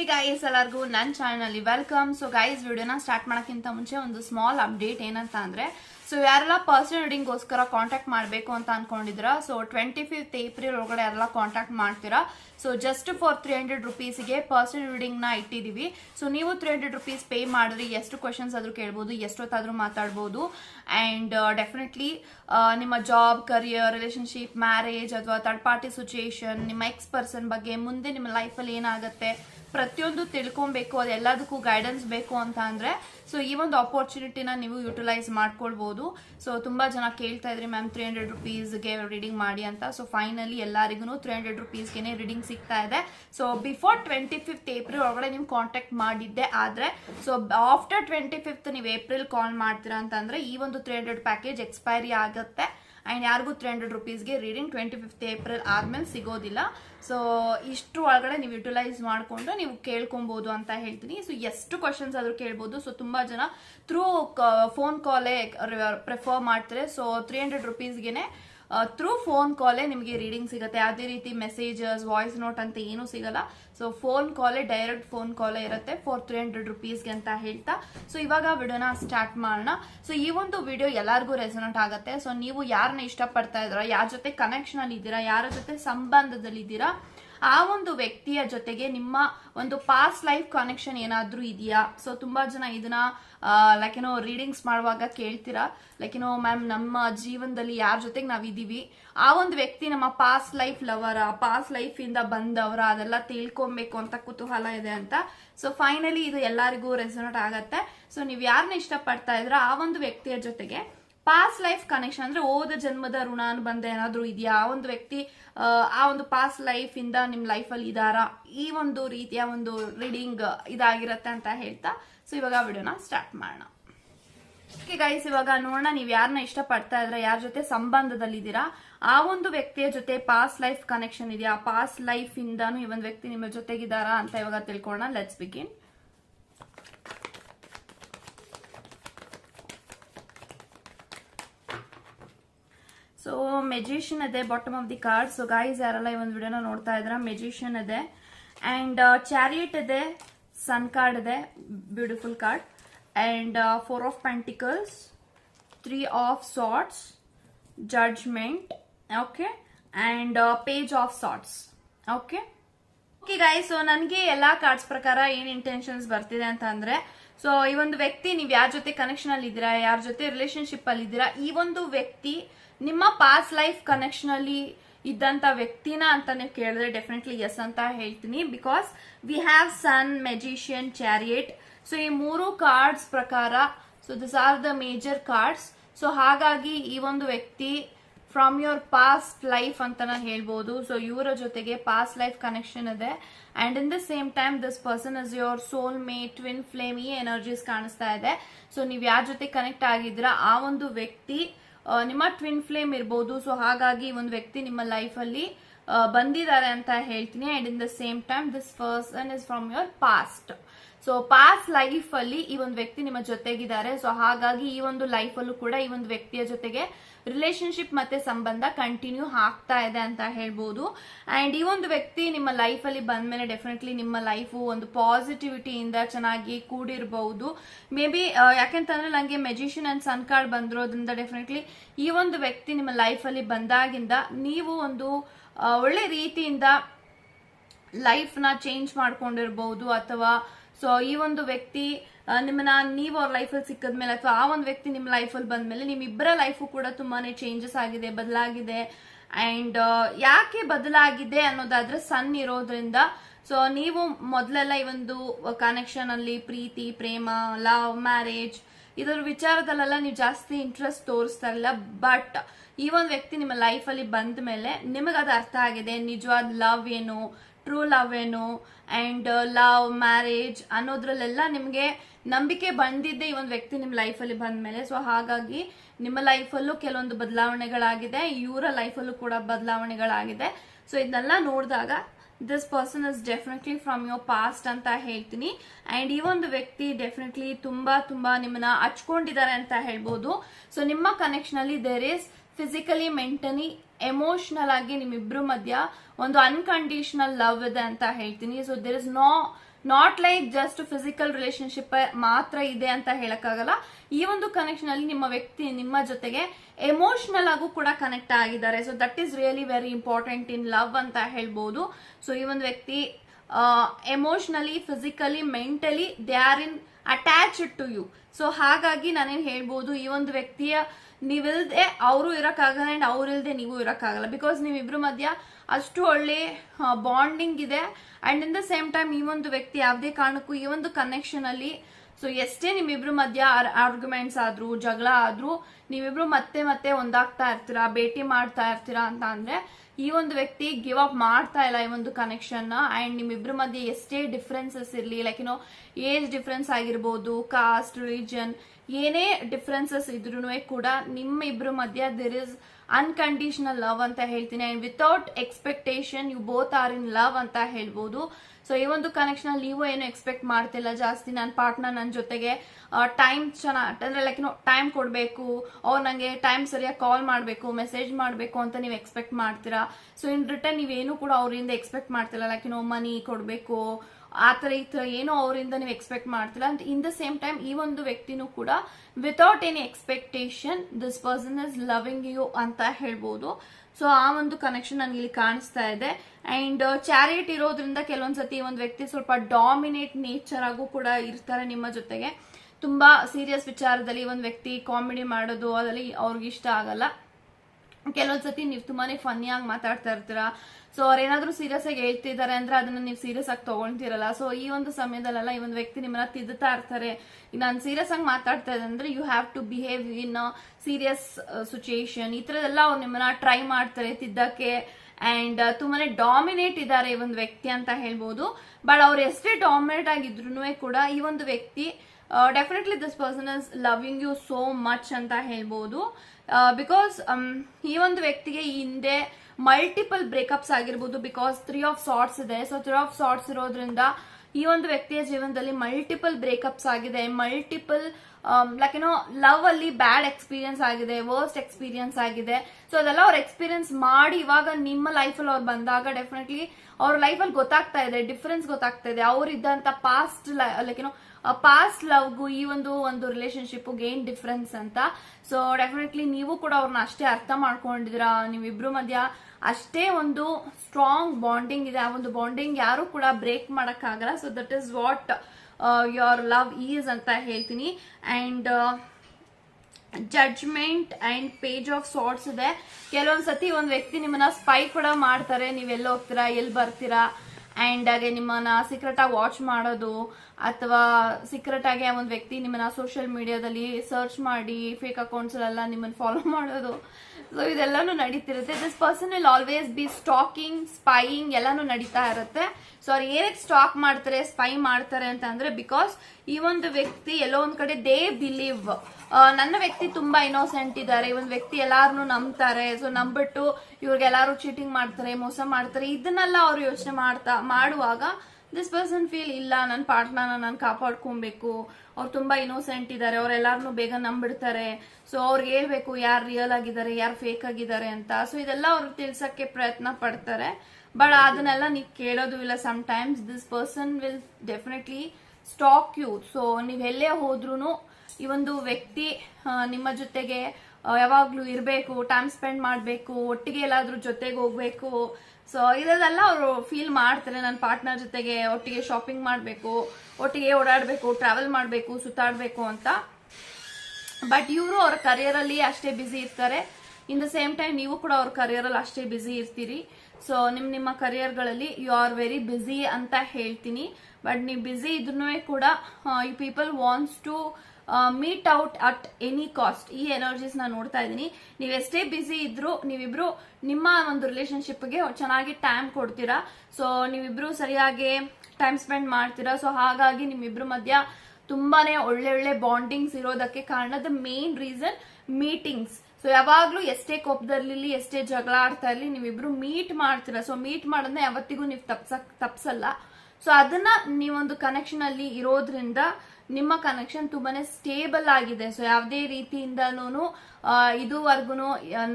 Hey guys ಎಲ್ಲರಿಗೂ ನನ್ನ ಚಾನಲ್ನಲ್ಲಿ ವೆಲ್ಕಮ್ ಸೊ ಗೈಸ್ ವಿಡಿಯೋನ ಸ್ಟಾರ್ಟ್ ಮಾಡೋಕ್ಕಿಂತ ಮುಂಚೆ ಒಂದು ಸ್ಮಾಲ್ ಅಪ್ಡೇಟ್ ಏನಂತ ಅಂದರೆ ಸೊ ಯಾರೆಲ್ಲ ಪರ್ಸನಲ್ ರೀಡಿಂಗ್ಗೋಸ್ಕರ ಕಾಂಟ್ಯಾಕ್ಟ್ ಮಾಡಬೇಕು ಅಂತ ಅನ್ಕೊಂಡಿದ್ದೀರಾ ಸೊ ಟ್ವೆಂಟಿ ಫಿಫ್ತ್ ಏಪ್ರಿಲ್ ಒಳಗಡೆ ಎಲ್ಲ ಕಾಂಟ್ಯಾಕ್ಟ್ ಮಾಡ್ತೀರಾ so just for three hundred ರುಪೀಸ್ಗೆ personal ರೀಡಿಂಗ್ನ ಇಟ್ಟಿದ್ದೀವಿ ಸೊ ನೀವು ತ್ರೀ ಹಂಡ್ರೆಡ್ ರುಪೀಸ್ ಪೇ ಮಾಡಿದ್ರೆ ಎಷ್ಟು ಕ್ವೆಶನ್ಸ್ ಆದರೂ ಕೇಳ್ಬೋದು, ಎಷ್ಟೊತ್ತಾದರೂ ಮಾತಾಡ್ಬೋದು. ಆ್ಯಂಡ್ ಡೆಫಿನೆಟ್ಲಿ ನಿಮ್ಮ ಜಾಬ್ ಕರಿಯರ್ ರಿಲೇಷನ್ಶಿಪ್ ಮ್ಯಾರೇಜ್ ಅಥವಾ ಥರ್ಡ್ ಪಾರ್ಟಿ ಸಿಚುಯೇಷನ್ ನಿಮ್ಮ ಎಕ್ಸ್ ಪರ್ಸನ್ ಬಗ್ಗೆ ಮುಂದೆ ನಿಮ್ಮ ಲೈಫಲ್ಲಿ ಏನಾಗುತ್ತೆ ಪ್ರತಿಯೊಂದು ತಿಳ್ಕೊಬೇಕು, ಅದೆಲ್ಲದಕ್ಕೂ ಗೈಡೆನ್ಸ್ ಬೇಕು ಅಂತ ಅಂದ್ರೆ ಸೊ ಈ ಒಂದು ಆಪರ್ಚುನಿಟಿನ ನೀವು ಯುಟಿಲೈಸ್ ಮಾಡ್ಕೊಳ್ಬಹುದು ಸೊ ತುಂಬಾ ಜನ ಕೇಳ್ತಾ ಇದ್ರಿ ಮ್ಯಾಮ್ ತ್ರೀ ಹಂಡ್ರೆಡ್ ರುಪೀಸ್ಗೆ ರೀಡಿಂಗ್ ಮಾಡಿ ಅಂತ. ಸೊ ಫೈನಲಿ ಎಲ್ಲರಿಗೂ ತ್ರೀ ಹಂಡ್ರೆಡ್ ರುಪೀಸ್ಗೆ ರೀಡಿಂಗ್ ಸಿಗ್ತಾ ಇದೆ. So before twenty fifth April ಒಳಗಡೆ ನೀವು ಕಾಂಟ್ಯಾಕ್ಟ್ ಮಾಡಿದ್ದೆ. ಆದ್ರೆ ಸೊ ಆಫ್ಟರ್ ಟ್ವೆಂಟಿ ಫಿಫ್ತ್ ನೀವು ಏಪ್ರಿಲ್ ಕಾಲ್ ಮಾಡ್ತೀರಾ ಅಂತಂದ್ರೆ, ಈ ಒಂದು ತ್ರೀ ಹಂಡ್ರೆಡ್ ಪ್ಯಾಕೇಜ್ ಎಕ್ಸ್ಪೈರಿ ಆಗುತ್ತೆ. ಆ್ಯಂಡ್ ಯಾರಿಗೂ ತ್ರೀ ಹಂಡ್ರೆಡ್ ರುಪೀಸ್ಗೆ ರೀಡಿಂಗ್ ಟ್ವೆಂಟಿ ಫಿಫ್ತ್ ಏಪ್ರಿಲ್ ಆದಮೇಲೆ ಸಿಗೋದಿಲ್ಲ. ಸೊ ಇಷ್ಟು ಒಳಗಡೆ ನೀವು ಯುಟಿಲೈಸ್ ಮಾಡಿಕೊಂಡು ನೀವು ಕೇಳ್ಕೊಬೋದು ಅಂತ ಹೇಳ್ತೀನಿ. ಸೊ ಎಷ್ಟು ಕ್ವಶನ್ಸ್ ಆದರೂ ಕೇಳ್ಬೋದು. ಸೊ ತುಂಬ ಜನ ಥ್ರೂ ಫೋನ್ ಕಾಲೇ ಪ್ರಿಫರ್ ಮಾಡ್ತಾರೆ. ಸೊ ತ್ರೀ ಹಂಡ್ರೆಡ್ ರುಪೀಸ್ಗೆ ಥ್ರೂ ಫೋನ್ ಕಾಲೇ ನಿಮಗೆ ರೀಡಿಂಗ್ ಸಿಗುತ್ತೆ. ಯಾವುದೇ ರೀತಿ ಮೆಸೇಜಸ್ ವಾಯ್ಸ್ ನೋಟ್ ಅಂತ ಏನೂ ಸಿಗಲ್ಲ. ಸೊ ಫೋನ್ ಕಾಲೇ ಡೈರೆಕ್ಟ್ ಫೋನ್ ಕಾಲೇ ಇರುತ್ತೆ ಫೋರ್ ತ್ರೀ ಹಂಡ್ರೆಡ್ ರುಪೀಸ್ಗೆ ಅಂತ ಹೇಳ್ತಾ. ಸೊ ಇವಾಗ ವಿಡಿಯೋನ ಸ್ಟಾರ್ಟ್ ಮಾಡೋಣ. ಸೊ ಈ ಒಂದು ವಿಡಿಯೋ ಎಲ್ಲರಿಗೂ ರೆಸೊನೇಟ್ ಆಗುತ್ತೆ. ಸೊ ನೀವು ಯಾರನ್ನ ಇಷ್ಟಪಡ್ತಾ ಇದ್ದೀರಾ, ಯಾರ ಜೊತೆ ಕನೆಕ್ಷನಲ್ಲಿ ಇದ್ದೀರಾ ಯಾರ ಜೊತೆ ಸಂಬಂಧದಲ್ಲಿದ್ದೀರಾ ಆ ಒಂದು ವ್ಯಕ್ತಿಯ ಜೊತೆಗೆ ನಿಮ್ಮ ಒಂದು ಪಾಸ್ಟ್ ಲೈಫ್ ಕನೆಕ್ಷನ್ ಏನಾದ್ರೂ ಇದೆಯಾ? ಸೊ ತುಂಬಾ ಜನ ಇದನ್ನ ಲೈಕ್ ಏನೋ ರೀಡಿಂಗ್ಸ್ ಮಾಡುವಾಗ ಕೇಳ್ತೀರಾ? ಲೈಕ್ ಏನೋ ಮ್ಯಾಮ್ ನಮ್ಮ ಜೀವನದಲ್ಲಿ ಯಾರ ಜೊತೆಗೆ ನಾವಿದ್ದೀವಿ ಆ ಒಂದು ವ್ಯಕ್ತಿ ನಮ್ಮ ಪಾಸ್ಟ್ ಲೈಫ್ ಲವರ ಪಾಸ್ಟ್ ಲೈಫ್ ಇಂದ ಬಂದವರ, ಅದೆಲ್ಲ ತಿಳ್ಕೊಬೇಕು ಅಂತ ಕುತೂಹಲ ಇದೆ ಅಂತ. ಸೊ ಫೈನಲಿ ಇದು ಎಲ್ಲರಿಗೂ ರೆಸೊನೇಟ್ ಆಗತ್ತೆ. ಸೊ ನೀವು ಯಾರನ್ನ ಇಷ್ಟಪಡ್ತಾ ಇದ್ರ ಆ ಒಂದು ವ್ಯಕ್ತಿಯ ಜೊತೆಗೆ. ಪಾಸ್ಟ್ ಲೈಫ್ ಕನೆಕ್ಷನ್ ಅಂದ್ರೆ ಓದ ಜನ್ಮದ ಋಣಾನುಬಂಧ ಏನಾದ್ರೂ ಇದೆಯಾ? ಆ ಒಂದು ವ್ಯಕ್ತಿ ಆ, ಒಂದು ಪಾಸ್ ಲೈಫ್ ಇಂದ ನಿಮ್ ಲೈಫ್ ಅಲ್ಲಿ ಇದಾರಾ. ಈ ಒಂದು ರೀತಿಯ ಒಂದು ರೀಡಿಂಗ್ ಇದಾಗಿರತ್ತೆ ಅಂತ ಹೇಳ್ತಾ ಸೊ ಇವಾಗ ವಿಡಿಯೋನ ಸ್ಟಾರ್ಟ್ ಮಾಡೋಣ. ಓಕೆ ಗೈಸ್ ಇವಾಗ ನೋಡೋಣ ನೀವು ಯಾರನ್ನ ಇಷ್ಟಪಡ್ತಾ ಇದ್ರೆ ಯಾರ ಜೊತೆ ಸಂಬಂಧದಲ್ಲಿದ್ದೀರಾ ಆ ಒಂದು ವ್ಯಕ್ತಿಯ ಜೊತೆ ಪಾಸ್ ಲೈಫ್ ಕನೆಕ್ಷನ್ ಇದೆಯಾ? ಪಾಸ್ ಲೈಫ್ ಇಂದಾನು ಈ ಒಂದು ವ್ಯಕ್ತಿ ನಿಮ್ಮ ಜೊತೆಗಿದಾರಾ ಅಂತ ಇವಾಗ ತಿಳ್ಕೊಳ್ಳೋಣ. ಲೆಟ್ಸ್ ಬಿಗಿನ್ ಸೊ ಮೆಜಿಷಿಯನ್ ಇದೆ bottom of the card so guys ಯಾರೆಲ್ಲ ಈ ಒಂದು ವಿಡಿಯೋನ ನೋಡ್ತಾ ಇದ್ರ ಮೆಜಿಷಿಯನ್ ಇದೆ. ಅಂಡ್ ಚಾರಿಯಟ್ ಇದೆ ಸನ್ ಕಾರ್ಡ್ ಇದೆ beautiful card and four of pentacles three of swords judgement okay and page of swords okay okay guy so ನನಗೆ ಎಲ್ಲಾ ಕಾರ್ಡ್ಸ್ ಪ್ರಕಾರ ಏನ್ ಇಂಟೆನ್ಷನ್ಸ್ ಬರ್ತಿದೆ ಅಂತ ಅಂದ್ರೆ ಸೊ ಈ ಒಂದು ವ್ಯಕ್ತಿ ನೀವು ಯಾರ ಜೊತೆ ಕನೆಕ್ಷನ್ ಅಲ್ಲಿ ಇದ್ದೀರಾ ಯಾರ ಜೊತೆ ರಿಲೇಶನ್ಶಿಪ್ ಅಲ್ಲಿ ಇದ್ದೀರಾ ಈ ಒಂದು ವ್ಯಕ್ತಿ ನಿಮ್ಮ ಪಾಸ್ ಲೈಫ್ ಕನೆಕ್ಷನ್ ಅಲ್ಲಿ ಇದ್ದಂತ ವ್ಯಕ್ತಿನ ಅಂತ ನೀವು ಕೇಳಿದ್ರೆ ಡೆಫಿನೆಟ್ಲಿ ಎಸ್ ಅಂತ ಹೇಳ್ತೀನಿ. Because we have sun magician chariot so ಈ ಮೂರು ಕಾರ್ಡ್ಸ್ ಪ್ರಕಾರ so this are the major cards so ಹಾಗಾಗಿ ಈ ಒಂದು ವ್ಯಕ್ತಿ ಫ್ರಮ್ ಯುವರ್ ಪಾಸ್ಟ್ ಲೈಫ್ ಅಂತ ಹೇಳ್ಬೋದು. ಸೊ ಇವರ ಜೊತೆಗೆ ಪಾಸ್ಟ್ ಲೈಫ್ ಕನೆಕ್ಷನ್ ಇದೆ. And in the same time this person is your soul mate twin flame ಈ ಎನರ್ಜೀಸ್ ಕಾಣಿಸ್ತಾ ಇದೆ. ಸೊ ನೀವು ಯಾರ ಜೊತೆ ಕನೆಕ್ಟ್ ಆಗಿದ್ದೀರಾ, ಆ ಒಂದು ವ್ಯಕ್ತಿ ನಿಮ್ಮ ಟ್ವಿನ್ ಫ್ಲೇಮ್ ಇರ್ಬೋದು. ಸೊ ಹಾಗಾಗಿ ಒಂದು ವ್ಯಕ್ತಿ ನಿಮ್ಮ ಲೈಫಲ್ಲಿ ಬಂದಿದ್ದಾರೆ ಅಂತ ಹೇಳ್ತೀನಿ. And in the same time this person is from your past so past life ಅಲ್ಲಿ ಈ ಒಂದು ವ್ಯಕ್ತಿ ನಿಮ್ಮ ಜೊತೆಗಿದ್ದಾರೆ. ಸೊ ಹಾಗಾಗಿ ಈ ಒಂದು ಲೈಫ್ ಅಲ್ಲೂ ಕೂಡ ಈ ಒಂದು ವ್ಯಕ್ತಿಯ ಜೊತೆಗೆ ರಿಲೇಶನ್ಶಿಪ್ ಮತ್ತೆ ಸಂಬಂಧ ಕಂಟಿನ್ಯೂ ಆಗ್ತಾ ಇದೆ ಅಂತ ಹೇಳ್ಬೋದು. ಅಂಡ್ ಈ ಒಂದು ವ್ಯಕ್ತಿ ನಿಮ್ಮ ಲೈಫ್ ಅಲ್ಲಿ ಬಂದ್ಮೇಲೆ ಡೆಫಿನೆಟ್ಲಿ ನಿಮ್ಮ ಲೈಫು ಒಂದು ಪಾಸಿಟಿವಿಟಿಯಿಂದ ಚೆನ್ನಾಗಿ ಕೂಡಿರಬಹುದು. ಮೇ ಬಿ ಯಾಕೆಂತಂದ್ರೆ ನನಗೆ ಮೆಜಿಷಿಯನ್ ಅಂಡ್ ಸನ್ ಕಾರ್ಡ್ ಬಂದಿರೋದ್ರಿಂದ ಡೆಫಿನೆಟ್ಲಿ ಈ ಒಂದು ವ್ಯಕ್ತಿ ನಿಮ್ಮ ಲೈಫ್ ಅಲ್ಲಿ ಬಂದಾಗಿಂದ ನೀವು ಒಂದು ಒಳ್ಳೆ ರೀತಿಯಿಂದ ಲೈಫ್ನ ಚೇಂಜ್ ಮಾಡ್ಕೊಂಡಿರ್ಬೋದು ಅಥವಾ ಸೊ ಈ ಒಂದು ವ್ಯಕ್ತಿ ನಿಮ್ಮನ್ನ ನೀವು ಅವ್ರ ಲೈಫಲ್ಲಿ ಸಿಕ್ಕದ್ಮೇಲೆ ಅಥವಾ ಆ ಒಂದು ವ್ಯಕ್ತಿ ನಿಮ್ಮ ಲೈಫಲ್ಲಿ ಬಂದ್ಮೇಲೆ ನಿಮ್ಮಿಬ್ಬರ ಲೈಫು ಕೂಡ ತುಂಬಾನೇ ಚೇಂಜಸ್ ಆಗಿದೆ, ಬದಲಾಗಿದೆ. ಅಂಡ್ ಯಾಕೆ ಬದಲಾಗಿದೆ ಅನ್ನೋದಾದ್ರೆ ಸನ್ ಇರೋದ್ರಿಂದ. ಸೊ ನೀವು ಮೊದಲೆಲ್ಲ ಈ ಒಂದು ಕನೆಕ್ಷನ್ ಅಲ್ಲಿ ಪ್ರೀತಿ, ಪ್ರೇಮ ಲವ್ ಮ್ಯಾರೇಜ್ ಇದರ ವಿಚಾರದಲ್ಲೆಲ್ಲ ನೀವು ಜಾಸ್ತಿ ಇಂಟ್ರೆಸ್ಟ್ ತೋರಿಸ್ತಾ ಇರಲಿಲ್ಲ. ಬಟ್ ಈ ಒಂದು ವ್ಯಕ್ತಿ ನಿಮ್ಮ ಲೈಫಲ್ಲಿ ಬಂದ ಮೇಲೆ ನಿಮಗೆ ಅದು ಅರ್ಥ ಆಗಿದೆ. ನಿಜವಾದ ಲವ್ ಏನು? ಟ್ರೂ ಲವ್ ಏನು ಅಂಡ್ ಲವ್ ಮ್ಯಾರೇಜ್ ಅನ್ನೋದ್ರಲ್ಲೆಲ್ಲ ನಿಮಗೆ ನಂಬಿಕೆ ಬಂದಿದ್ದೆ ಈ ಒಂದು ವ್ಯಕ್ತಿ ನಿಮ್ಮ ಲೈಫಲ್ಲಿ ಬಂದ್ಮೇಲೆ. ಸೊ ಹಾಗಾಗಿ ನಿಮ್ಮ ಲೈಫಲ್ಲೂ ಕೆಲವೊಂದು ಬದಲಾವಣೆಗಳಾಗಿದೆ. ಇವರ ಲೈಫಲ್ಲೂ ಕೂಡ ಬದಲಾವಣೆಗಳಾಗಿದೆ. ಸೊ ಇದನ್ನೆಲ್ಲ ನೋಡಿದಾಗ this person is definitely from your past ಅಂತ ಹೇಳ್ತೀನಿ. ಆ್ಯಂಡ್ ಈ ಒಂದು ವ್ಯಕ್ತಿ ಡೆಫಿನೆಟ್ಲಿ ತುಂಬ ತುಂಬ ನಿಮ್ಮನ್ನ ಹಚ್ಕೊಂಡಿದ್ದಾರೆ ಅಂತ ಹೇಳ್ಬೋದು. ಸೊ ನಿಮ್ಮ ಕನೆಕ್ಷನಲ್ಲಿ there is physically mentally emotional ಆಗಿ ನಿಮ್ಮಿಬ್ರು ಮಧ್ಯ ಒಂದು ಅನ್ಕಂಡೀಷನಲ್ ಲವ್ ಇದೆ ಅಂತ ಹೇಳ್ತೀನಿ. So there is no not like just physical relationship ಮಾತ್ರ ಇದೆ ಅಂತ ಹೇಳಕ್ಕಾಗಲ್ಲ. ಈ ಒಂದು ಕನೆಕ್ಷನ್ ಅಲ್ಲಿ ನಿಮ್ಮ ವ್ಯಕ್ತಿ ನಿಮ್ಮ ಜೊತೆಗೆ ಎಮೋಷನಲ್ ಆಗು ಕೂಡ ಕನೆಕ್ಟ್ ಆಗಿದ್ದಾರೆ. So that is really very important in love ಅಂತ ಹೇಳ್ಬೋದು. ಸೊ ಈ ಒಂದು ವ್ಯಕ್ತಿ emotionally physically mentally they are in attached to you so ಹಾಗಾಗಿ ನಾನೇನು ಹೇಳ್ಬೋದು, ಈ ಒಂದು ವ್ಯಕ್ತಿಯ ನೀವಿಲ್ದೆ ಅವರು ಇರೋಕ್ಕಾಗಲ್ಲ ಆ್ಯಂಡ್ ಅವ್ರಿಲ್ದೆ ನೀವು ಇರೋಕ್ಕಾಗಲ್ಲ. ಬಿಕಾಸ್ ನೀವಿಬ್ರ ಮಧ್ಯ ಅಷ್ಟು ಒಳ್ಳೆ ಬಾಂಡಿಂಗ್ ಇದೆ. And in the same time ಈ ಒಂದು ವ್ಯಕ್ತಿ ಯಾವುದೇ ಕಾರಣಕ್ಕೂ ಈ ಒಂದು ಕನೆಕ್ಷನಲ್ಲಿ ಸೊ ಎಷ್ಟೇ ನಿಮ್ಮಿಬ್ರ ಮಧ್ಯ ಆರ್ಗ್ಯುಮೆಂಟ್ಸ್ ಆದರೂ, ಜಗಳ ಆದರೂ, ನೀವಿಬ್ರು ಮತ್ತೆ ಮತ್ತೆ ಒಂದಾಗ್ತಾ ಇರ್ತೀರಾ, ಭೇಟಿ ಮಾಡ್ತಾ ಇರ್ತೀರಾ ಅಂತ ಅಂದ್ರೆ ಈ ಒಂದು ವ್ಯಕ್ತಿ ಗಿವ್ ಅಪ್ ಮಾಡ್ತಾ ಇಲ್ಲ ಈ ಒಂದು ಕನೆಕ್ಷನ್ ಅಂಡ್ ನಿಮ್ಮಿಬ್ರ ಮಧ್ಯೆ ಎಷ್ಟೇ ಡಿಫ್ರೆನ್ಸಸ್ ಇರಲಿ ಲೈಕ್ ಏನೋ ಏಜ್ ಡಿಫ್ರೆನ್ಸ್ ಆಗಿರ್ಬೋದು ಕಾಸ್ಟ್ ರಿಲಿಜನ್ ಏನೇ ಡಿಫ್ರೆನ್ಸಸ್ ಇದ್ರೂ ಕೂಡ ನಿಮ್ಮ ಇಬ್ರ ಮಧ್ಯ ದಿರ್ ಇಸ್ ಅನ್ಕಂಡೀಷನಲ್ ಲವ್ ಅಂತ ಹೇಳ್ತೀನಿ. And without expectation you both are in love ಅಂತ ಹೇಳ್ಬೋದು. ಸೊ ಈ ಒಂದು ಕನೆಕ್ಷನ್ ಅಲ್ಲಿ ನೀವು ಏನು ಎಕ್ಸ್ಪೆಕ್ಟ್ ಮಾಡ್ತಿಲ್ಲ. ಜಾಸ್ತಿ ನನ್ನ ಪಾರ್ಟ್ನರ್ ನನ್ನ ಜೊತೆಗೆ ಟೈಮ್ ಚೆನ್ನಾಗಿ ಅಂದ್ರೆ ಲೈಕ್ ನೋ ಟೈಮ್ ಕೊಡಬೇಕು. ಅವ್ರು ನನಗೆ ಟೈಮ್ ಸರಿಯಾಗಿ ಕಾಲ್ ಮಾಡಬೇಕು ಮೆಸೇಜ್ ಮಾಡಬೇಕು ಅಂತ ನೀವು ಎಕ್ಸ್ಪೆಕ್ಟ್ ಮಾಡ್ತೀರಾ? ಸೊ ಇನ್ ರಿಟರ್ನ್ ನೀವೇನು ಕೂಡ ಅವರಿಂದ ಎಕ್ಸ್ಪೆಕ್ಟ್ ಮಾಡ್ತಿಲ್ಲ. ಲೈಕ್ ನೋ ಮನಿ ಕೊಡಬೇಕು. ಆ ಥರ ಈ ಥರ ಏನೋ ಅವರಿಂದ ನೀವು ಎಕ್ಸ್ಪೆಕ್ಟ್ ಮಾಡ್ತಿಲ್ಲ. ಅಂತ ಇನ್ ದ ಸೇಮ್ ಟೈಮ್ ಈ ಒಂದು ವ್ಯಕ್ತಿನೂ ಕೂಡ without any expectation this person is loving you ಅಂತ ಹೇಳ್ಬೋದು. ಸೊ ಆ ಒಂದು ಕನೆಕ್ಷನ್ ನನಗೆ ಇಲ್ಲಿ ಕಾಣಿಸ್ತಾ ಇದೆ. ಅಂಡ್ ಚಾರಿಟ್ ಇರೋದ್ರಿಂದ ಕೆಲವೊಂದ್ಸತಿ ಒಂದು ವ್ಯಕ್ತಿ ಸ್ವಲ್ಪ ಡಾಮಿನೇಟ್ ನೇಚರ್ ಆಗು ಕೂಡ ಇರ್ತಾರೆ ನಿಮ್ಮ ಜೊತೆಗೆ. ತುಂಬಾ ಸೀರಿಯಸ್ ವಿಚಾರದಲ್ಲಿ ಒಂದು ವ್ಯಕ್ತಿ ಕಾಮಿಡಿ ಮಾಡೋದು, ಅದರಲ್ಲಿ ಅವ್ರಿಗೆ ಇಷ್ಟ ಆಗಲ್ಲ. ಕೆಲವೊಂದ್ಸತಿ ನೀವು ತುಂಬಾನೇ ಫನ್ನಿಯಾಗಿ ಮಾತಾಡ್ತಾ ಇರ್ತೀರಾ? ಸೊ ಅವ್ರೇನಾದ್ರೂ ಸೀರಿಯಸ್ ಆಗಿ ಹೇಳ್ತಿದ್ದಾರೆ ಅಂದ್ರೆ ಅದನ್ನ ನೀವು ಸೀರಿಯಸ್ ಆಗಿ ತಗೊಳ್ತಿರಲ್ಲ. ಸೊ ಈ ಒಂದು ಸಮಯದಲ್ಲೆಲ್ಲ ಈ ಒಂದು ವ್ಯಕ್ತಿ ನಿಮ್ಮನ್ನ ತಿದ್ದುತ್ತಾ ಇರ್ತಾರೆ. ನಾನು ಸೀರಿಯಸ್ ಆಗಿ ಮಾತಾಡ್ತಾ ಇದ್ದೆ ಅಂದ್ರೆ you have to behave in serious situation ಈ ತರದೆಲ್ಲ ಅವ್ರು ನಿಮ್ಮನ್ನ ಟ್ರೈ ಮಾಡ್ತಾರೆ ತಿದ್ದಕ್ಕೆ. ಅಂಡ್ ತುಂಬಾನೇ ಡಾಮಿನೇಟ್ ಇದ್ದಾರೆ ಈ ಒಂದು ವ್ಯಕ್ತಿ ಅಂತ ಹೇಳ್ಬೋದು. ಬಟ್ ಅವ್ರು ಎಷ್ಟೇ ಡಾಮಿನೇಟ್ ಆಗಿದ್ರು ಕೂಡ ಈ ಒಂದು ವ್ಯಕ್ತಿ definitely this person is loving you so much ಅಂತ ಹೇಳ್ಬೋದು. ಬಿಕಾಸ್ ಈ ಒಂದು ವ್ಯಕ್ತಿಗೆ ಈ ಹಿಂದೆ ಮಲ್ಟಿಪಲ್ ಬ್ರೇಕಪ್ಸ್ ಆಗಿರ್ಬೋದು ಬಿಕಾಸ್ ತ್ರೀ ಆಫ್ ಸಾರ್ಟ್ಸ್ ಇದೆ. ಸೊ ತ್ರೀ ಆಫ್ ಸಾರ್ಟ್ಸ್ ಇರೋದ್ರಿಂದ ಈ ಒಂದು ವ್ಯಕ್ತಿಯ ಜೀವನದಲ್ಲಿ ಮಲ್ಟಿಪಲ್ ಬ್ರೇಕಪ್ಸ್ ಆಗಿದೆ. ಮಲ್ಟಿಪಲ್ ಲೈಕ್ ಏನೋ ಲವ್ ಅಲ್ಲಿ ಬ್ಯಾಡ್ ಎಕ್ಸ್ಪೀರಿಯನ್ಸ್ ಆಗಿದೆ ವರ್ಸ್ಟ್ ಎಕ್ಸ್ಪೀರಿಯನ್ಸ್ ಆಗಿದೆ. ಸೊ ಅದೆಲ್ಲ ಅವ್ರ ಎಕ್ಸ್ಪೀರಿಯನ್ಸ್ ಮಾಡಿ ಇವಾಗ ನಿಮ್ಮ ಲೈಫಲ್ಲಿ ಅವ್ರು ಬಂದಾಗ ಡೆಫಿನೆಟ್ಲಿ ಅವ್ರ ಲೈಫಲ್ಲಿ ಗೊತ್ತಾಗ್ತಾ ಇದೆ ಡಿಫ್ರೆನ್ಸ್ ಗೊತ್ತಾಗ್ತಾ ಇದೆ. ಅವ್ರಿದ್ದಂತ ಪಾಸ್ಟ್ ಲೈಕ್ ಏನೋ ಪಾಸ್ಟ್ ಲವ್ಗೂ ಈ ಒಂದು ಒಂದು ರಿಲೇಶನ್ಶಿಪ್ ಏನ್ ಡಿಫ್ರೆನ್ಸ್ ಅಂತ. ಸೊ ಡೆಫಿನೆಟ್ಲಿ ನೀವು ಕೂಡ ಅವ್ರನ್ನ ಅಷ್ಟೇ ಅರ್ಥ ಮಾಡ್ಕೊಂಡಿದ್ದೀರಾ. ನೀವಿಬ್ರು ಮಧ್ಯ ಅಷ್ಟೇ ಒಂದು ಸ್ಟ್ರಾಂಗ್ ಬಾಂಡಿಂಗ್ ಇದೆ. ಆ ಒಂದು ಬಾಂಡಿಂಗ್ ಯಾರು ಕೂಡ ಬ್ರೇಕ್ ಮಾಡೋಕ್ಕಾಗಲ್ಲ. So that is what your love is ಅಂತ ಹೇಳ್ತೀನಿ. And judgement and page of sorts ಇದೆ. ಕೆಲವೊಂದ್ಸತಿ ಒಂದ್ ವ್ಯಕ್ತಿ ನಿಮ್ಮನ್ನ ಸ್ಪೈ ಕೂಡ ಮಾಡ್ತಾರೆ. ನೀವೆಲ್ಲ ಹೋಗ್ತೀರಾ? ಎಲ್ಲಿ ಬರ್ತೀರಾ? ಅಂಡ್ ಹಾಗೆ ನಿಮ್ಮನ್ನ ಸೀಕ್ರೆಟ್ ಆಗಿ ವಾಚ್ ಮಾಡೋದು ಅಥವಾ ಸೀಕ್ರೆಟ್ ಆಗಿ ಆ ಒಂದು ವ್ಯಕ್ತಿ ನಿಮ್ಮನ್ನ ಸೋಷಿಯಲ್ ಮೀಡಿಯಾದಲ್ಲಿ ಸರ್ಚ್ ಮಾಡಿ ಫೇಕ್ ಅಕೌಂಟ್ಸ್ ಎಲ್ಲ ನಿಮ್ಮನ್ನ ಫಾಲೋ ಮಾಡೋದು. ಸೊ ಇದೆಲ್ಲಾನು ನಡೀತಿರುತ್ತೆ. This person will always be stalking spying ಎಲ್ಲಾನು ನಡೀತಾ ಇರುತ್ತೆ. ಸೊ ಅವ್ರು ಏನಕ್ಕೆ ಸ್ಟಾಕ್ ಮಾಡ್ತಾರೆ ಸ್ಪೈ ಮಾಡ್ತಾರೆ ಅಂತ ಅಂದ್ರೆ ಬಿಕಾಸ್ ಈ ಒಂದು ವ್ಯಕ್ತಿ ಎಲ್ಲೋ ಒಂದ್ ಕಡೆ ದೇ ಬಿಲೀವ್ ನನ್ನ ವ್ಯಕ್ತಿ ತುಂಬಾ ಇನೋಸೆಂಟ್ ಇದ್ದಾರೆ. ಈ ಒಂದು ವ್ಯಕ್ತಿ ಎಲ್ಲಾರನು ನಂಬ್ತಾರೆ. ಸೊ ನಂಬಿಟ್ಟು ಇವ್ರಿಗೆ ಎಲ್ಲಾರು ಚೀಟಿಂಗ್ ಮಾಡ್ತಾರೆ, ಮೋಸ ಮಾಡ್ತಾರೆ. ಇದನ್ನೆಲ್ಲ ಅವ್ರು ಯೋಚನೆ ಮಾಡ್ತಾ, ಮಾಡುವಾಗ ದಿಸ್ ಪರ್ಸನ್ ಫೀಲ್ ಇಲ್ಲ ನನ್ನ ಪಾರ್ಟ್ನರ್ನ ನಾನು ಕಾಪಾಡ್ಕೊಬೇಕು. ಅವ್ರು ತುಂಬಾ ಇನ್ನೋಸೆಂಟ್ ಇದ್ದಾರೆ. ಅವ್ರೆಲ್ಲಾರನು ಬೇಗ ನಂಬಿಡ್ತಾರೆ. ಸೊ ಅವ್ರಿಗೆ ಹೇಳ್ಬೇಕು, ಯಾರು ರಿಯಲ್ ಆಗಿದ್ದಾರೆ, ಯಾರು ಫೇಕ್ ಆಗಿದ್ದಾರೆ ಅಂತ. ಸೊ ಇದೆಲ್ಲ ಅವ್ರು ತಿಳ್ಸಕ್ಕೆ ಪ್ರಯತ್ನ ಪಡ್ತಾರೆ. ಬಟ್ ಅದನ್ನೆಲ್ಲ ನೀವು ಕೇಳೋದು ಇಲ್ಲ sometimes this person will definitely stalk you so ನೀವು ಎಲ್ಲೇ ಹೋದ್ರೂ ಈ ಒಂದು ವ್ಯಕ್ತಿ ನಿಮ್ಮ ಜೊತೆಗೆ ಯಾವಾಗ್ಲೂ ಇರಬೇಕು ಟೈಮ್ ಸ್ಪೆಂಡ್ ಮಾಡಬೇಕು, ಒಟ್ಟಿಗೆ ಎಲ್ಲಾದ್ರೂ ಜೊತೆಗೆ ಹೋಗ್ಬೇಕು. ಸೊ ಇದೆಲ್ಲ ಅವರು ಫೀಲ್ ಮಾಡ್ತಾರೆ. ನನ್ನ ಪಾರ್ಟ್ನರ್ ಜೊತೆಗೆ ಒಟ್ಟಿಗೆ ಶಾಪಿಂಗ್ ಮಾಡಬೇಕು, ಒಟ್ಟಿಗೆ ಓಡಾಡಬೇಕು ಟ್ರಾವೆಲ್ ಮಾಡಬೇಕು, ಸುತ್ತಾಡಬೇಕು ಅಂತ. ಬಟ್ ಇವರು ಅವ್ರ ಕರಿಯರ್ ಅಲ್ಲಿ ಅಷ್ಟೇ ಬ್ಯುಸಿ ಇರ್ತಾರೆ. ಇನ್ ದ ಸೇಮ್ ಟೈಮ್ ನೀವು ಕೂಡ ಅವ್ರ ಕರಿಯರ್ ಅಲ್ಲಿ ಅಷ್ಟೇ ಬ್ಯುಸಿ ಇರ್ತೀರಿ. ಸೊ ನಿಮ್, ನಿಮ್ಮ ಕರಿಯರ್ಗಳಲ್ಲಿ ಯು ಆರ್ ವೆರಿ ಬ್ಯುಸಿ ಅಂತ ಹೇಳ್ತೀನಿ. ಬಟ್ ನೀವು ಬ್ಯುಸಿ ಇದ್ರೂ ಕೂಡ you people wants to meet out at any cost ಈ ಎನರ್ಜೀಸ್ ನಾನು ನೋಡ್ತಾ ಇದ್ದೀನಿ. ನೀವು ಎಷ್ಟೇ ಬ್ಯುಸಿ ಇದ್ರು, ನೀವಿಬ್ರು ನಿಮ್ಮ ಒಂದು ರಿಲೇಶನ್ಶಿಪ್ಗೆ ಚೆನ್ನಾಗಿ ಟೈಮ್ ಕೊಡ್ತೀರಾ. ಸೊ ನೀವಿಬ್ರು ಸರಿಯಾಗಿ ಟೈಮ್ ಸ್ಪೆಂಡ್ ಮಾಡ್ತೀರಾ. ಸೊ ಹಾಗಾಗಿ ನಿಮ್ಮಿಬ್ರು ಮಧ್ಯ ತುಂಬಾನೇ ಒಳ್ಳೆ ಒಳ್ಳೆ ಬಾಂಡಿಂಗ್ಸ್ ಇರೋದಕ್ಕೆ ಕಾರಣದ ಮೇನ್ ರೀಸನ್ ಮೀಟಿಂಗ್ಸ್ ಸೊ ಯಾವಾಗ್ಲೂ ಎಷ್ಟೇ ಕೋಪದಲ್ಲಿ ಎಷ್ಟೇ ಜಗಳ ಆಡ್ತಾ ಇರ್ಲಿ, ನೀವಿಬ್ರು ಮೀಟ್ ಮಾಡ್ತೀರಾ. ಸೊ ಮೀಟ್ ಮಾಡೋದನ್ನ ಯಾವತ್ತಿಗೂ ನೀವು ತಪ್ಸಕ್ ತಪ್ಸಲ್ಲ. ಸೊ ಅದನ್ನ ನೀವೊಂದು ಕನೆಕ್ಷನ್ ಅಲ್ಲಿ ಇರೋದ್ರಿಂದ ನಿಮ್ಮ ಕನೆಕ್ಷನ್ ತುಂಬಾನೇ ಸ್ಟೇಬಲ್ ಆಗಿದೆ. ಸೊ ಯಾವುದೇ ರೀತಿಯಿಂದನೂ ಇದುವರೆಗೂ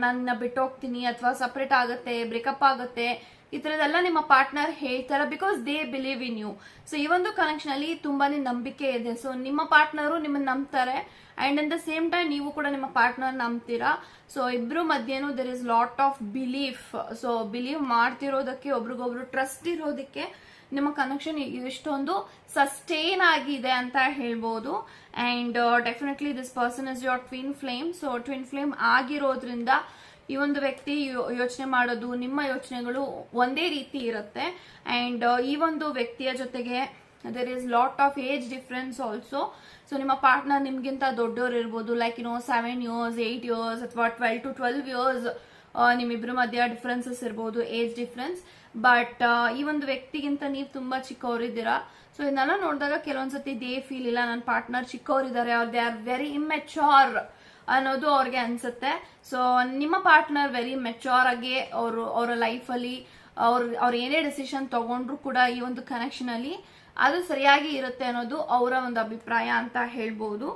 ನನ್ನ ಬಿಟ್ಟೋಗ್ತೀನಿ ಅಥವಾ ಸಪ್ರೇಟ್ ಆಗುತ್ತೆ ಬ್ರೇಕಪ್ ಆಗುತ್ತೆ, ಈ ತರದೆಲ್ಲ ನಿಮ್ಮ ಪಾರ್ಟ್ನರ್ ಹೇಳ್ತಾರೆ because they believe in you so ಈ ಒಂದು ಕನೆಕ್ಷನ್ ಅಲ್ಲಿ ತುಂಬಾನೇ ನಂಬಿಕೆ ಇದೆ. ಸೊ ನಿಮ್ಮ ಪಾರ್ಟ್ನರು ನಿಮ್ಮನ್ನ ನಂಬ್ತಾರೆ. And at the same time ನೀವು ಕೂಡ ನಿಮ್ಮ ಪಾರ್ಟ್ನರ್ ನಂಬ್ತೀರಾ? ಸೊ ಇಬ್ರು ಮಧ್ಯೇನು there is lot of belief so believe ಮಾಡ್ತಿರೋದಕ್ಕೆ, ಒಬ್ರಿಗೊಬ್ರು ಟ್ರಸ್ಟ್ ಇರೋದಕ್ಕೆ ನಿಮ್ಮ ಕನೆಕ್ಷನ್ ಇಷ್ಟೊಂದು ಸಸ್ಟೈನ್ ಆಗಿದೆ ಅಂತ ಹೇಳ್ಬೋದು. And definitely this person is your twin flame so twin flame ಆಗಿರೋದ್ರಿಂದ ಈ ಒಂದು ವ್ಯಕ್ತಿ ಯೋಚನೆ ಮಾಡೋದು, ನಿಮ್ಮ ಯೋಚನೆಗಳು ಒಂದೇ ರೀತಿ ಇರುತ್ತೆ. ಅಂಡ್ ಈ ಒಂದು ವ್ಯಕ್ತಿಯ ಜೊತೆಗೆ there is lot of age difference also so ನಿಮ್ಮ ಪಾರ್ಟ್ನರ್ ನಿಮ್ಗಿಂತ ದೊಡ್ಡವ್ರು ಇರ್ಬೋದು like no seven years eight years ಅಥವಾ ಟ್ವೆಲ್ ಟು ಟ್ವೆಲ್ವ್ ಇಯರ್ಸ್ ನಿಮ್ಮಿಬ್ಬರ ಮಧ್ಯ ಡಿಫ್ರೆನ್ಸಸ್ ಇರ್ಬೋದು ಏಜ್ ಡಿಫ್ರೆನ್ಸ್ ಬಟ್ ಈ ಒಂದು ವ್ಯಕ್ತಿಗಿಂತ ನೀವು ತುಂಬಾ ಚಿಕ್ಕವರಿದ್ದೀರಾ. ಸೊ ಇದನ್ನೆಲ್ಲ ನೋಡಿದಾಗ ಕೆಲವೊಂದ್ಸತಿ ದೇ ಫೀಲ್ ಇಲ್ಲ. ನನ್ನ ಪಾರ್ಟ್ನರ್ ಚಿಕ್ಕವರಿದ್ದಾರೆ. ಅವ್ರು ದೇ ಆರ್ ವೆರಿ ಇಮ್ಮೆಚೋರ್ ಅನ್ನೋದು ಅವ್ರಿಗೆ ಅನ್ಸುತ್ತೆ. ಸೊ ನಿಮ್ಮ ಪಾರ್ಟ್ನರ್ ವೆರಿ ಮೆಚೋರ್ ಆಗಿ ಅವರು, ಅವರ ಲೈಫಲ್ಲಿ ಅವ್ರ, ಅವ್ರು ಏನೇ ಡಿಸಿಷನ್ ತಗೊಂಡ್ರು ಕೂಡ ಈ ಒಂದು ಕನೆಕ್ಷನ್ ಅಲ್ಲಿ ಅದು ಸರಿಯಾಗಿ ಇರುತ್ತೆ ಅನ್ನೋದು ಅವರ ಒಂದು ಅಭಿಪ್ರಾಯ ಅಂತ ಹೇಳ್ಬೋದು.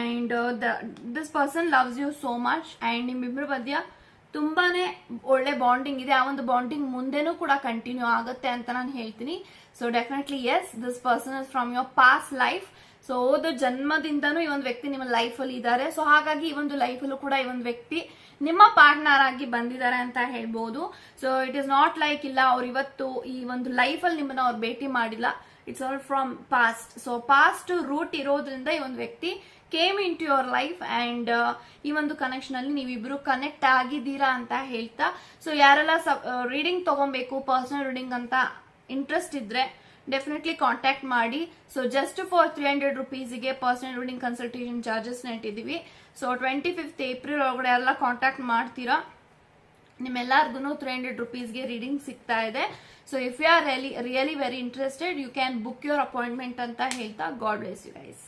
And this person loves you so much and ನಿಮ್ಮಿಬ್ರ ಮಧ್ಯ ತುಂಬಾನೇ ಒಳ್ಳೆ ಬಾಂಡಿಂಗ್ ಇದೆ. ಆ ಒಂದು ಬಾಂಡಿಂಗ್ ಮುಂದೆನೂ ಕೂಡ ಕಂಟಿನ್ಯೂ ಆಗುತ್ತೆ ಅಂತ ನಾನು ಹೇಳ್ತೀನಿ. So definitely yes this person is from your past life so ಹೋದ ಜನ್ಮದಿಂದನೂ ಈ ಒಂದು ವ್ಯಕ್ತಿ ನಿಮ್ಮ ಲೈಫ್ ಅಲ್ಲಿ ಇದ್ದಾರೆ. ಸೊ ಹಾಗಾಗಿ ಈ ಒಂದು ಲೈಫ್ ಅಲ್ಲೂ ಕೂಡ ಈ ಒಂದು ವ್ಯಕ್ತಿ ನಿಮ್ಮ ಪಾರ್ಟ್ನರ್ ಆಗಿ ಬಂದಿದ್ದಾರೆ ಅಂತ ಹೇಳ್ಬೋದು. So it is not like ಇಲ್ಲ, ಅವ್ರು ಇವತ್ತು ಈ ಒಂದು ಲೈಫ್ ಅಲ್ಲಿ ನಿಮ್ಮನ್ನ ಅವ್ರು ಭೇಟಿ ಮಾಡಿಲ್ಲ. It's all from past so past root ಇರೋದ್ರಿಂದ ಈ ಒಂದು ವ್ಯಕ್ತಿ came into your life and ಈ ಒಂದು ಕನೆಕ್ಷನ್ ಅಲ್ಲಿ ನೀವಿಬ್ರು ಕನೆಕ್ಟ್ ಆಗಿದ್ದೀರಾ ಅಂತ ಹೇಳ್ತಾ ಸೊ ಯಾರೆಲ್ಲ ರೀಡಿಂಗ್ ತಗೊಬೇಕು ಪರ್ಸನಲ್ ರೀಡಿಂಗ್ ಅಂತ ಇಂಟ್ರೆಸ್ಟ್ ಇದ್ರೆ ಡೆಫಿನೆಟ್ಲಿ ಕಾಂಟ್ಯಾಕ್ಟ್ ಮಾಡಿ. So just for three hundred ರುಪೀಸ್ಗೆ personal reading consultation charges ಇಟ್ಟಿದ್ದೀವಿ ಸೊ ಟ್ವೆಂಟಿ ಫಿಫ್ತ್ ಏಪ್ರಿಲ್ ಒಳಗಡೆ ಎಲ್ಲ ಕಾಂಟ್ಯಾಕ್ಟ್ ಮಾಡ್ತೀರಾ? ನಿಮ್ಮೆಲ್ಲರಿಗೂ ತ್ರೀ ಹಂಡ್ರೆಡ್ ರುಪೀಸ್ಗೆ ರೀಡಿಂಗ್ ಸಿಗ್ತಾ ಇದೆ. So if you are really really very interested you can book your appointment ಅಂತ ಹೇಳ್ತಾ ಗಾಡ್ ಬ್ಲೆಸ್ ಯು ಗೈಸ್